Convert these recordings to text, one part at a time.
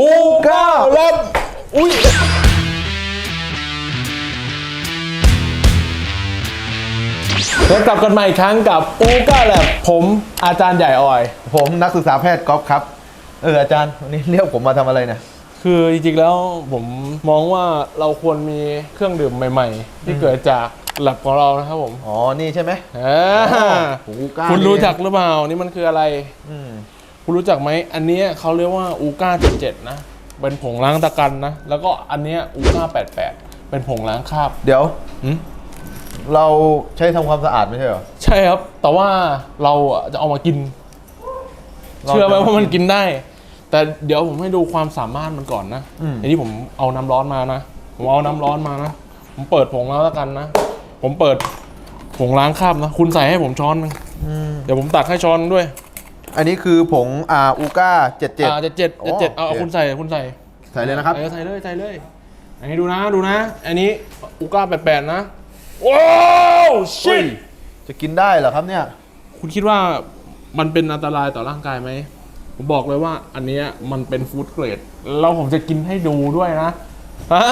อูก้าแลบอุ้ยแล้วกลับกันมาอีกครั้งกับอูก้าแลบผมอาจารย์ใหญ่ออย ผมนักศึกษาแพทย์ก๊อฟครับ เอออาจารย์วันนี้เรียกผมมาทำอะไรเนี่ย คือจริงๆแล้วผมมองว่าเราควรมีเครื่องดื่มใหม่ ๆ ที่เกิดจากแลบของเรานะครับผมอ๋อ นี่ใช่ไหมอ่าอูก้าคุณรู้นี่จักหรือเปล่า นี่มันคืออะไร อืม คุณรู้จักไหมอันเนี้ยเขาเรียกว่าอูก้า77นะ เป็นผงล้างตะกันนะ แล้วก็อันเนี้ยอูก้า88 เป็นผงล้างคราบเดี๋ยวหืมเราใช้ทำความสะอาดไม่ใช่เหรอ ใช่ครับ แต่ว่าเราอะจะเอามากิน เราเชื่อไหมจะเอามาว่ามันกินกินได้ แต่เดี๋ยวผมให้ดูความสามารถมันก่อนนะอืม ไอ้ที่ผมเอาน้ำร้อนมานะ ผมเอาน้ำร้อนมานะ ผมเปิดผงล้างตะกันนะ ผมเปิดผงล้างคราบนะ คุณใส่ให้ผมช้อนหนึง อืมเดี๋ยวผมตักให้ช้อนด้วย อันนี้คือผงอ่าอูก้าเจ็ดเจ็ด อ่าเจ็ดเจ็ดโอ้เจ็ดเอาเอาโอเค คุณใส่คุณใส่ใส่เลยนะครับ เออใส่เลยใส่เลย อันนี้ดูนะดูนะ อันนี้อูก้าแปดๆนะว้าวชิเฮ้ยจะกินได้เหรอครับเนี่ย คุณคิดว่ามันเป็นอันตรายต่อร่างกายไหมผมบอกเลยว่าอันเนี้ยมันเป็นฟู้ดเกรดแล้วผมจะกินให้ดูด้วยนะอ่า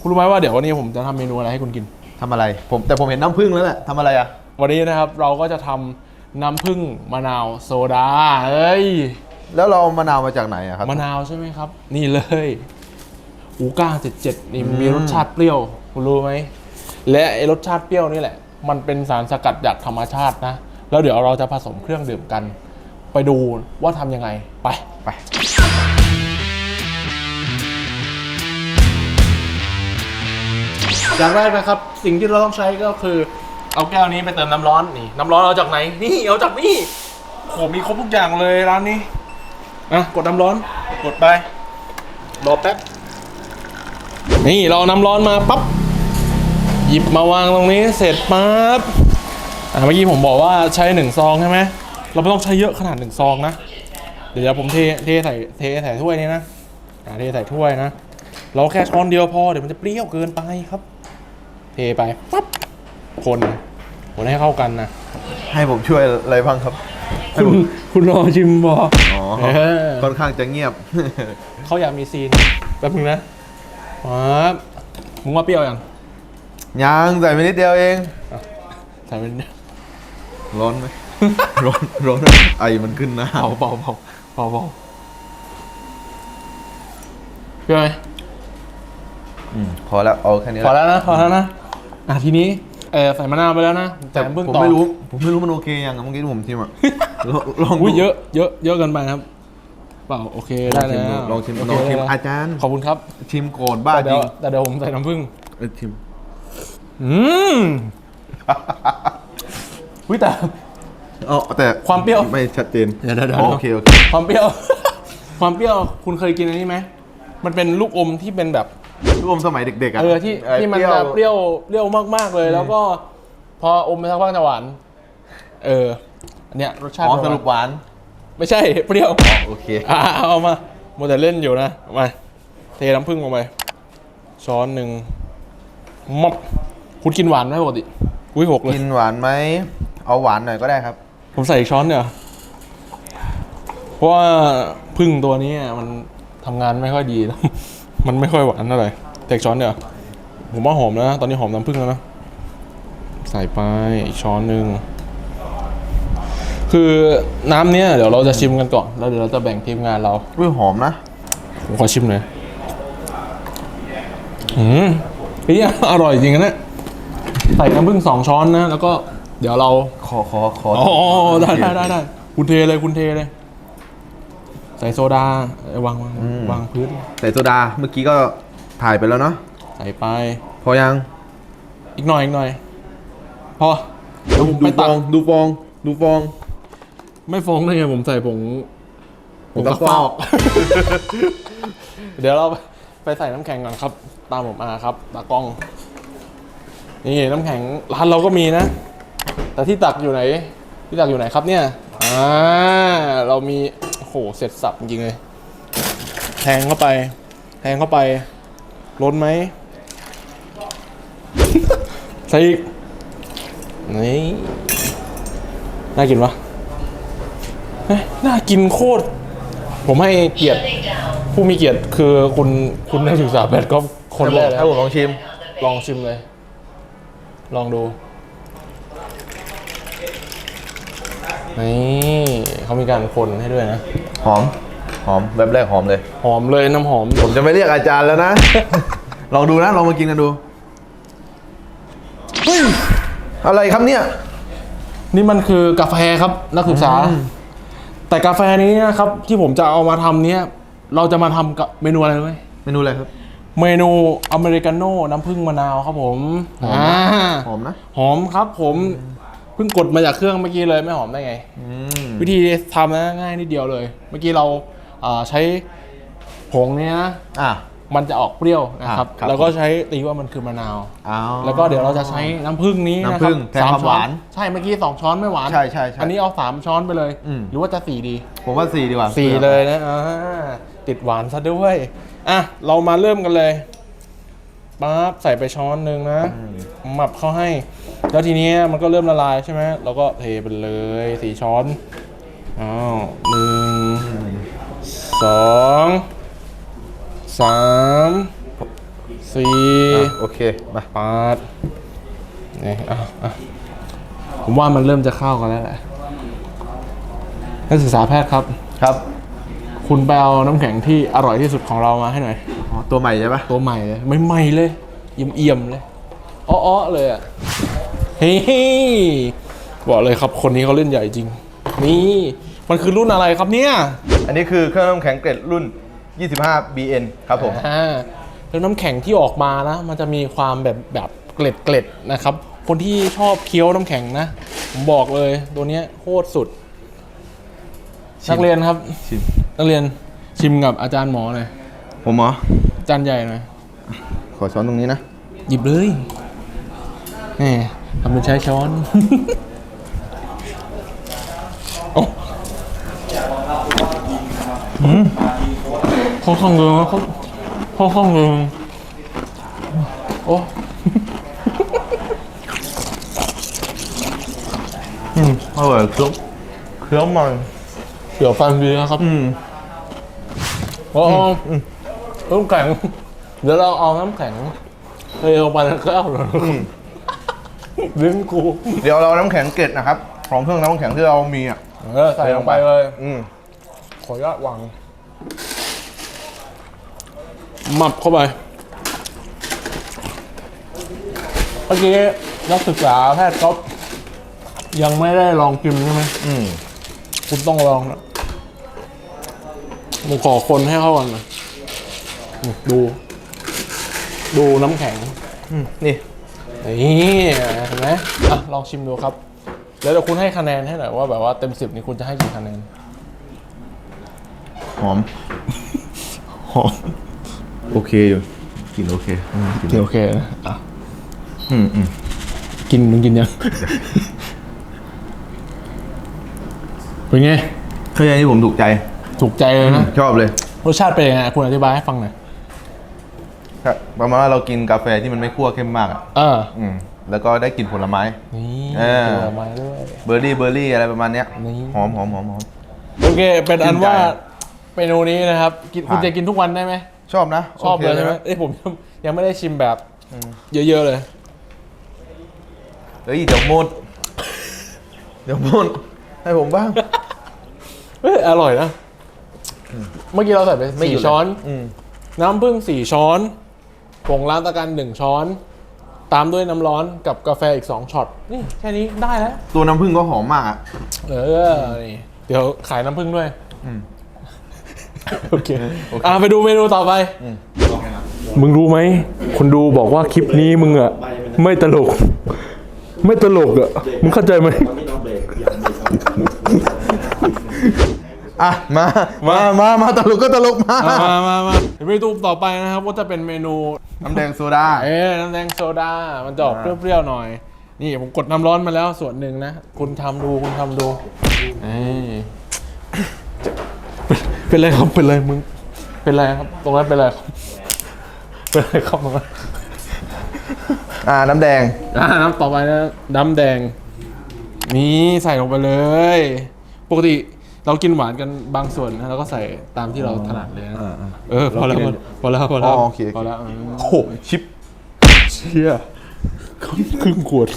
คุณรู้ไหมว่าเดี๋ยววันนี้ผมจะทำเมนูอะไรให้คุณกิน ทำอะไร ผมแต่ผมเห็นน้ำผึ้งแล้วแหละทำอะไรอะ วันนี้นะครับเราก็จะทำ น้ำผึ้งมะนาวโซดาเอ้ยแล้วเราเอามะนาวมาจากไหนอะครับ มะนาวใช่ไหมครับ นี่เลยอูก้าเจ็ดเจ็ดนี่อืมมีรสชาติเปรี้ยวคุณรู้ไหมและไอ้รสชาติเปรี้ยวนี่แหละ มันเป็นสารสกัดจากธรรมชาตินะ แล้วเดี๋ยวเราจะผสมเครื่องดื่มกัน ไปดูว่าทำยังไงไปไปอย่างแรกนะครับ สิ่งที่เราต้องใช้ก็คือ เอาแก้วนี้ไปเติมน้ำร้อนนี่ น้ำร้อนเอาจากไหน นี่เอาจากนี่โหมีครบทุกอย่างเลยร้านนี้อะกดน้ำร้อน กดไป รอแป๊บ นี่เราเอาน้ำร้อนมาปั๊บ หยิบมาวางตรงนี้เสร็จปั๊บ อะเมื่อกี้ผมบอกว่าใช้หนึ่งซองใช่ไหม เราไม่ต้องใช้เยอะขนาดหนึ่งซองนะ เดี๋ยวผมเทเทใส่เทใส่ถ้วยนี้นะ อ่าเทใส่ถ้วยนะ เราแค่ช้อนเดียวพอเดี๋ยวมันจะเปรี้ยวเกินไปครับ เทไปปั๊บ คนคนให้เข้ากันนะให้ผมช่วยอะไรบ้างครับให้คุณผมคุณรอชิมบออ๋อเออค่อนข้างจะเงียบ เขาอยากมีซีนแป๊บนึงนะปั๊บมึงว่าเปรี้ยวยังยังใส่ไปนิดเดียวเองใส่เป็นร้อนไหมร้อนร้อนไอมันขึ้นหนะเบาเบาเบาเบาเบาเปรี้ยวไหมพอแล้วเอาแค่นี้พอแหละแล้วนะพอแล้วนะอะทีนี้ เออใส่มะนาวไปแล้วนะแต่ใส่น้ำผึ้งผมต่อไม่รู้ ผมไม่รู้มันโอเคยังอะเมื่อกี้ที่ผมชิมอะลองลองดูอุ้ยเยอะเยอะเยอะเกินไปครับ เปล่าโอเคลได้องชิแล้มวดูลองชิมโเคลองชิมได้แล้วอาจารย์ ขอบคุณครับชิมโกรธบ้าแต่จเดี๋ริยวงแต่เดี๋ยวผมใส่น้ำผึ้งเออชิม อืมวิแต่ เอาแต่ความเปรี้ยวไม่ชัดเจนเดี๋ยวเดี๋ยวเดี๋ยว อ๋อโอเคโอเคความเปรี้ยว ความเปรี้ยวคุณเคยกินอันนี้ไหมมันเป็นลูกอมที่เป็นแบบ รวมสมัยเด็กๆอะเออที่ที่มันจะเปรี้ยวเปรี้ยวมากๆเลย แล้วก็พออมไปสักพักจะหวานเอออันเนี้ยรสชาติอ๋อประสมาณรุปหวาน ไม่ใช่เปรี้ยวโอเคอ่าเอามาโมวแต่เล่นอยู่นะเอามาเทน้ำผึ้งลงไปช้อนหนึ่งมับคุณกินหวานไหมปกติอุ้ยหกเลยกินหวานไหมเอาหวานหน่อยก็ได้ครับ ผมใส่อีกช้อนเนี่ยเพราะว่าพึ่งตัวนี้มันทำงานไม่ค่อยดีนะ มันไม่ค่อยหวานเท่าไหร่แต่อีกช้อนเนี่ยผมว่าหอมแล้วนะ ตอนนี้หอมน้ำผึ้งแล้วนะ ใส่ไปอีกช้อนหนึ่ง คือน้ำเนี้ยเดี๋ยวเราจะชิมกันก่อน แล้วเดี๋ยวเราจะแบ่งทีมงานเรา อุ้ยหอมนะ ผมขอชิมหน่อย อืมเฮ้ยอร่อยจริงนะเนี่ยใส่น้ำผึ้งสองช้อนนะ แล้วก็เดี๋ยวเรา ขอขอขออ๋อได้ได้ได้ได้คุณเทเลยคุณเทเลย ใส่โซดาเอ้ยวางวางวางพื้น ใส่โซดาเมื่อกี้ก็ถ่ายไปแล้วเนาะใส่ไป พอยังอีกหน่อยอีกหน่อย พอเดี๋ยวผมดูไปฟตัอกงดูฟองดูฟอง ไม่ฟองได้ไงผมใส่ผงผงซักฟอก เดี๋ยวเราไปใส่น้ำแข็งก่อนครับ ตามผมมาครับตากล้อง นี่น้ำแข็งร้านเราก็มีนะ แต่ที่ตักอยู่ไหน ที่ตักอยู่ไหนครับเนี่ยอ่าเรามีโอ้โหเสร็จสับจริงๆเลย แทงเข้าไป แทงเข้าไป ล้นไหมใส่อีก นี่ น่ากินปะเฮ้ยน่ากินโคตร ผมให้เกียรติผู้มีเกียรติคือคุณคุณนักศึกษาแพทย์ก็คนแรกเลยให้ผมลองชิม ลองชิมเลย ลองดู นี่เขามีการคนให้ด้วยนะ หอม หอมแบบแรกหอมเลย หอมเลยน้ำหอม ผมจะไม่เรียกอาจารย์แล้วนะ ลองดูนะ ลองมากินกันดู เฮ้ย อะไรครับเนี่ย นี่มันคือกาแฟครับนักศึกษา แต่กาแฟนี้นะครับ ที่ผมจะเอามาทำเนี้ยเราจะมาทำกับเมนูอะไรรู้ไหมเมนูอะไรครับ เมนูอเมริกาโน่น้ำผึ้งมะนาวครับผม หอมนะอ่าหอมนะหอมครับผม เพิ่งกดมาจากเครื่องเมื่อกี้เลยไม่หอมได้ไงอืมวิธีทำนะง่ายนิดเดียวเลย เมื่อกี้เราอ่าใช้ผงเนี้ยนะอะมันจะออกเปรี้ยวนะครับครับ แล้วก็ใช้ตีว่ามันคือมะนาวเอาแล้วก็เดี๋ยวเราจะใช้น้ำผึ้งนี้นะน้ำคผึ้รับงแทนความช้อหวาน ใช่เมื่อกี้สองช้อนไม่หวาน ใช่ใช่ใช่อันนี้เอาสามช้อนไปเลยอืมหรือว่าจะสี่ดี ผมว่าสี่ดีกว่าสี่เลยนะอ่าติดหวานซะด้วย อะ เรามาเริ่มกันเลยปั๊บใส่ไปช้อนหนึ่งนะหมับเข้าให้ แล้วทีนี้มันก็เริ่มละลายใช่ไหมเราก็เทไปเลยสี่ช้อนอ้าวหนึ่งสองสามสี่อะโอเคมาปาดนี่อะอะผมว่ามันเริ่มจะเข้ากันแล้วแหละนักศึกษาแพทย์ครับ ครับ คุณไปเอาน้ำแข็งที่อร่อยที่สุดของเรามาให้หน่อย อ๋อตัวใหม่ใช่ปะตัวใหม่เลย ไม่ใหม่เลย เอี่ยมเอี่ยมๆเลยอ้อๆเลยอะ เฮ้ยบอกเลยครับคนนี้เขาเล่นใหญ่จริง นี่มันคือรุ่นอะไรครับเนี่ยอันนี้คือเครื่องน้ำแข็งเกร็ดรุ่น 25 BN ครับผม อ่าแล้วน้ำแข็งที่ออกมานะ มันจะมีความแบบแบบเกล็ดเกล็ดๆนะครับ คนที่ชอบเคี้ยวน้ำแข็งนะผมบอกเลยตัวเนี้ยโคตรสุด ชิม นักเรียนครับ ชิมนักเรียนชิมกับอาจารย์หมอหน่อยผมเหรอ อาจารย์ใหญ่หน่อยขอช้อนตรงนี้นะ หยิบเลยแหม ทำเป็นใช้ช้อน โอ้ค่อนข้างเรืองนะค่อนค่อนข้างเรืองโอ้อืมอร่อยเคี้ยวเคี้ยวมันเดี๋ยวฟันดีนะครับ อืมโอ้น้ำแข็ง เดี๋ยวเราเอาน้ำแข็งเทลงไปในแก้วเลย ลิ้นกูเดี๋ยวเราน้ำแข็งเกร็ดนะครับ ของเครื่องน้ำแข็งที่เรามีอะเออใส่ลงไปเลย อืมขออนุญาตวางหมับเข้าไปเมื่อกี้นักศึกษาแพทย์ก็ยังไม่ได้ลองกินใช่ไหมอืมคุณต้องลองนะผมขอคนให้เข้ากันหนะดู ดูน้ำแข็งอืมนี่ นี่เห็นไหมอะลองชิมดูครับ แล้วเดี๋ยวคุณให้คะแนนให้หน่อยว่าแบบว่าเต็มสิบนี่คุณจะให้กี่คะแนน หอม หอม โอเคอยู่กลินโอเคอืมกลินโอเคนะอะอืมอืมกินมึงกินยัง เป็นไง เครื่องนี้ผมถูกใจ ถูกใจเลยนะ ชอบเลย รสชาติเป็นยังไงคุณอธิบายให้ฟังหน่อย ครับประมาณว่าเรากินกาแฟที่มันไม่คั่วเข้มมากอะเอออืมแล้วก็ได้กลิ่นผลไม้ นี่เออ ผลไม้ด้วยเบอร์รี่เบอร์รี่อะไรประมาณเนี้ยนี่หอมหอมหอมหอม โอเค เป็นอันว่าชื่นใจเมนูนี้นะครับกินผ่านคุณจะกินทุกวันได้ไหมชอบนะชอบโคเลยใช่ไหมนะเอ้ยผมยังยังไม่ได้ชิมแบบเยอะๆเลย เฮ้ยเดี๋ยวหมดเดี๋ยวหมดให้ผมบ้างเฮ้ยอร่อยนะ เมื่อกี้เราใส่ไปไม่หสี่ยุดเลย ช้อน อืมน้ำผึ้งสี่ช้อน ผงล้างตะกันหนึ่งช้อน ตามด้วยน้ำร้อนกับกาแฟอีกสองช็อตนี่แค่นี้ได้แล้ว ตัวน้ำผึ้งก็หอมมากอะ เออนี่เดี๋ยวขายน้ำผึ้งด้วยอืม โอเคอะไปดูเมนูต่อไป มึงรู้ไหมคนดูบอกว่าคลิปนี้มึงอะไม่ตลก ไม่ตลกอะมึงเข้าใจไหม อะมามามามาตลกก็ตลกมามามามามาเดี๋ยวเมนูต่อไปนะครับว่าจะเป็นเมนูน้ำแดงโซดาเอ้น้ำแดงโซดามันจะออกเปรี้ยวๆหน่อย นี่ผมกดน้ำร้อนมาแล้วส่วนหนึ่งนะ คุณทำดูคุณทำดูนี่เป็นเป็นไรครับเป็นไรมึง เป็นไรครับ ตรงนั้นเป็นไรครับเป็นไรครับตรงนั้นอ่าน้ำแดงอ่าน้ำต่อไปนะน้ำแดงนี่ใส่ลงไปเลย ปกติ เรากินหวานกันบางส่วนนะเราก็ใส่ตามที่เราถนัดเลยนะอ่าอ่าเออพอแล้วเรากินพอแล้วพอแล้วอ๋อโอเค พอแล้วอืมโอ้โหชิปเชี่ยครึ่งขวด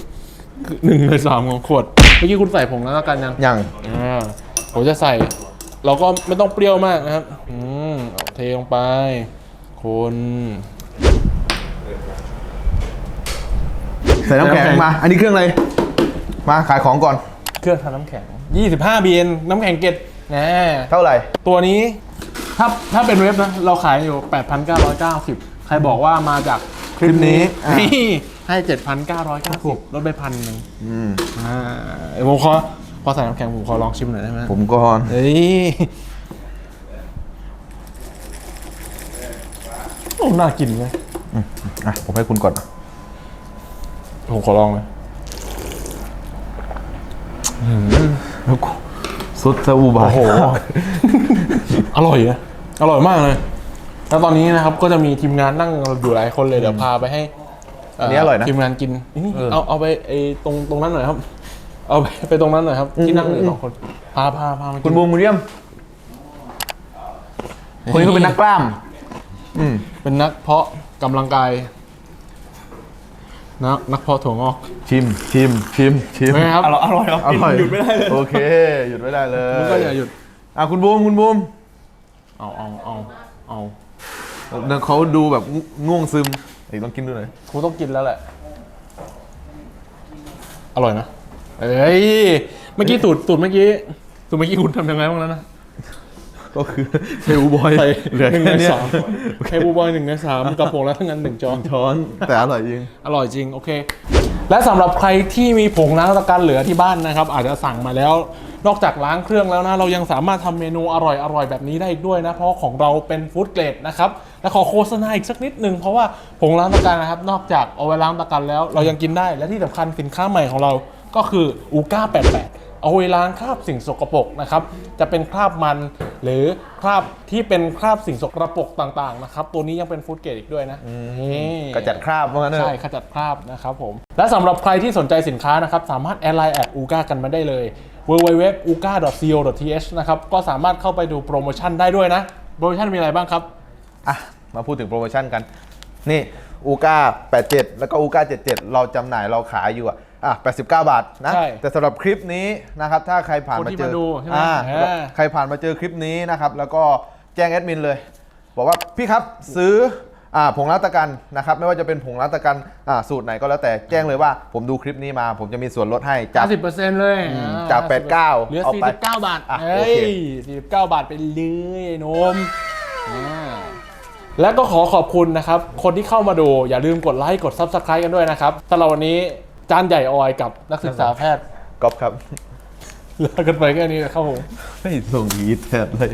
หนึ่งในสามของขวดเมื่อกี้คุณใส่ผงแล้วกันยัง ยัง อ่าผมจะใส่ เราก็ไม่ต้องเปรี้ยวมากนะครับ อืมเอาเทลงไป คนใส่น้ำแข็งน้ำแข็งมา อันนี้เครื่องอะไร มาขายของก่อน เครื่องทำน้ำแข็ง 25บีนน้ำแข็งเกล็ดนะเท่าไหร่ ตัวนี้ถ้าถ้าเป็นเว็บนะ เราขายอยู่ 8,990 ใครบอกว่ามาจากคลิปนี้อะนี่ให้ 7,990 ลดไปพันหนึ่งอืมอ่าเดี๋ยวผมขอพอใส่น้ำแข็งผมขอลองชิมหน่อยได้ไหมผมก่อนเฮ้ยโอ้น่ากินเลยอะผมให้คุณก่อนผมขอลองเลย แล้วกูซุดซะอูบายโอ้โห อร่อยนะอร่อยมากเลย แล้วตอนนี้นะครับก็จะมีทีมงานนั่งอยู่หลายคนเลยเดี๋ยวพาไปให้เอันนี้อร่อยนะทีมงานกินนี่เออ เอาเอาไปไอ้ตรงตรงนั้นหน่อยครับ เอาไปไปตรงนั้นหน่อยครับ ที่นั่งอยู่อืมสองคนพาพาพามากิน คุณบูมคุณเยี่ยมคนนี้เขาเป็นนักกล้ามอืมเป็นนักเพาะกำลังกาย นักนักเพาะถั่วงอก ชิมชิมชิมชิมเป็นไงครับ อร่อยอร่อยครับอร่อยหยุดไม่ได้เลยโอเค หยุดไม่ได้เลยมันก็อย่าหยุดอะคุณบูมคุณบูมเอาเอาเอาเอาเดี๋ยวเขาดูแบบง่วงซึมเอ้ยต้องกินดูหน่อยคงต้องกินแล้วแหละ อร่อยนะเอ้ยเมื่อกี้สูตรสูตรเมื่อกี้สูตรเมื่อกี้คุณทำยังไงบ้างแล้วนะ ก็คือเฮลบอยใส่เหลือหนึ่งแค่ในเนี้ยสามไข่บูบอยหนึ่งในสามกระปุกแล้วทั้งนั้นหนึ่งจอนช้อนแต่อร่อยจริง อร่อยจริง โอเค และสำหรับใครที่มีผงล้างตะการเหลือที่บ้านนะครับ อาจจะสั่งมาแล้ว นอกจากล้างเครื่องแล้วนะ เรายังสามารถทำเมนูอร่อยอร่อยแบบนี้ได้อีกด้วยนะ เพราะของเราเป็นฟู้ดเกรดนะครับ และขอโฆษณาอีกสักนิดหนึ่งเพราะว่าผงล้างตะการนะครับ นอกจากเอาไว้ล้างตะการแล้ว เรายังกินได้ และที่สำคัญสินค้าใหม่ของเรา ก็คืออูก้า88 เอาไว้ล้างคราบสิ่งสกปรกนะครับ จะเป็นคราบมันหรือคราบที่เป็นคราบสิ่งสกปรกต่างๆนะครับ ตัวนี้ยังเป็นฟู้ดเกรดอีกด้วยนะนี่กระจัดคราบว่างั้นเถใช่อะขจัดคราบนะครับผม และสำหรับใครที่สนใจสินค้านะครับ สามารถแอดไลน์แอดอูก้ากันมาได้เลย www.uga.co.th นะครับก็สามารถเข้าไปดูโปรโมชั่นได้ด้วยนะ โปรโมชั่นมีอะไรบ้างครับ อะ มาพูดถึงโปรโมชั่นกัน นี่อูก้า87 แล้วก็อูก้า77 เราจำหน่ายเราขายอยู่อะ อะ89 บาทนะ ใช่แต่สำหรับคลิปนี้นะครับ ถ้าใครผ่านคนมาที่เจอมาดูใช่ไหมอ่าเออใครผ่านมาเจอคลิปนี้นะครับ แล้วก็แจ้งแอดมินเลย บอกว่าพี่ครับซื้ออ่าผงรัตกันนะครับ ไม่ว่าจะเป็นผงรัตกันอ่าสูตรไหนก็แล้วแต่แจ้งเลยว่า ผมดูคลิปนี้มา ผมจะมีส่วนลดให้จาก50%เลยอืมอ่จาก89เหลือ เอาไป49บาทอะเฮ้โอเคย49 บาทไปเลยไอ้หนมอ่าและก็ขอขอบคุณนะครับ คนที่เข้ามาดูอย่าลืมกดไลค์กด Subscribe กันด้วยนะครับสำหรับวันนี้ จานใหญ่ออยกับนักศึกษาแพทย์ก๊อฟครับลากันไปแค่นี้นะครับผม ไม่ส่งยีดแทนเลย